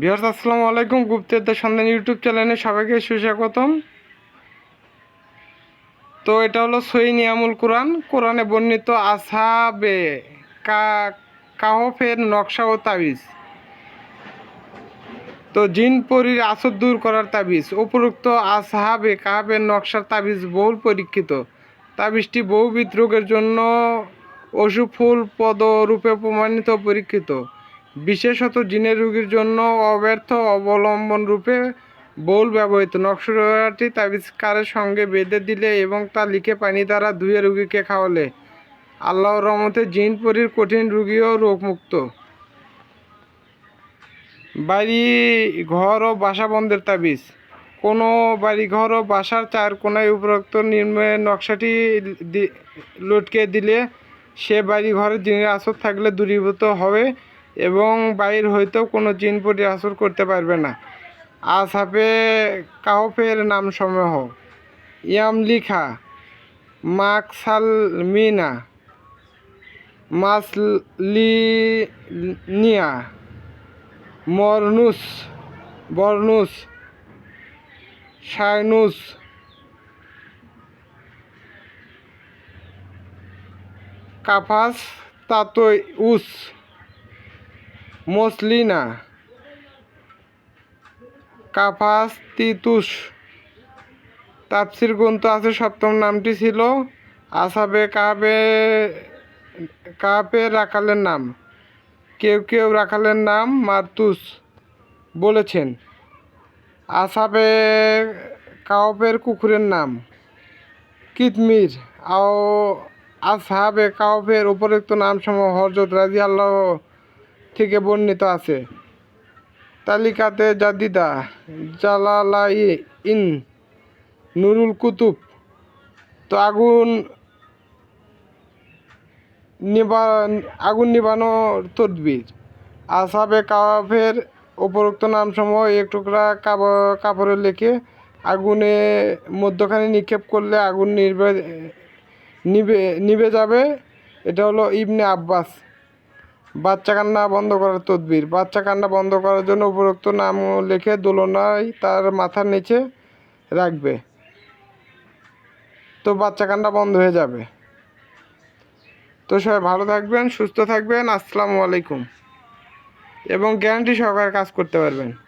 বিহার আসসালামু আলাইকুম। গুপ্তেরদের সন্ধান ইউটিউব চ্যানেলে সবাইকে সুস্বাগতম। তো এটা হলো সই নিয়ামুল কোরআন। কোরআনে বর্ণিত আসাবে কাহফের নকশা ও তাবিজ। তো জিন পরীর আসর দূর করার তাবিজ। উপরোক্ত আসহাবে কাহাবের নকশার তাবিজ বহুল পরীক্ষিত। তাবিজটি বহুবিধ রোগের জন্য অসুফল পদরূপে প্রমাণিত পরীক্ষিত। বিশেষত জিনের রোগীর জন্য অব্যর্থ অবলম্বন রূপে বহুল ব্যবহৃত। নকশাটি তাবিজকারের সঙ্গে বেঁধে দিলে এবং তা লিখে পানি দ্বারা ধুয়ে রুগীকে খাওয়ালে। আল্লাহর রহমতে জিন পরীর কঠিন রুগীও রোগমুক্ত। বাড়ি ঘর ও বাসা বন্ধের তাবিজ। কোনো বাড়ি ঘর ও বাসার চার কোনায় উপরোক্ত নির্মে নকশাটি লটকে দিলে সে বাড়ি ঘরে জিনের আসর থাকলে দূরীভূত হবে। এবং বাইর হইতেও কোনো জিন পরি আসর করতে পারবে না। আসাফে কাহফের নাম সমূহ ইয়াম লিখা মাকসাল মিনা মাসলিনিয়া, মরনুস, বরনুস, শাইনুস, কাফাস তাতই উস মসলিনা। কাফাস তিতুস তাপসির গ্রন্থ আছে, সপ্তম নামটি ছিল আসাবে কাবে কাপের রাখালের নাম। কেউ কেউ রাখালের নাম মারতুস বলেছেন। আসাবে কাউপের কুকুরের নাম। কিতমির। আও আসহাবে কাউফের উপরোক্ত নাম সমূহ হরজত রাজি আল্লাহ থেকে বর্ণিত আছে। তালিকাতে জাদিদা জালালাই ইন নুরুল কুতুব তো আগুন নিবা, আগুন নিবানোর তদবির, আসাবে কাফের উপরোক্ত নামসমূহ এক টুকরা কাপড় লিখে আগুনে মধ্যখানে নিক্ষেপ করলে আগুন নির্বে নিবে নিবে যাবে। এটা হলো ইবনে আব্বাস। বাচ্চা কান্না বন্ধ করার তদবির। বাচ্চা কান্না বন্ধ করার জন্য উপরোক্ত নাম লিখে দোলনায় তার মাথার নিচে রাখবে। তো বাচ্চা কান্না বন্ধ হয়ে যাবে। তো সবাই ভালো থাকবেন, সুস্থ থাকবেন। আসসালামু আলাইকুম। এবং গ্যারান্টি সহকারে কাজ করতে পারবেন।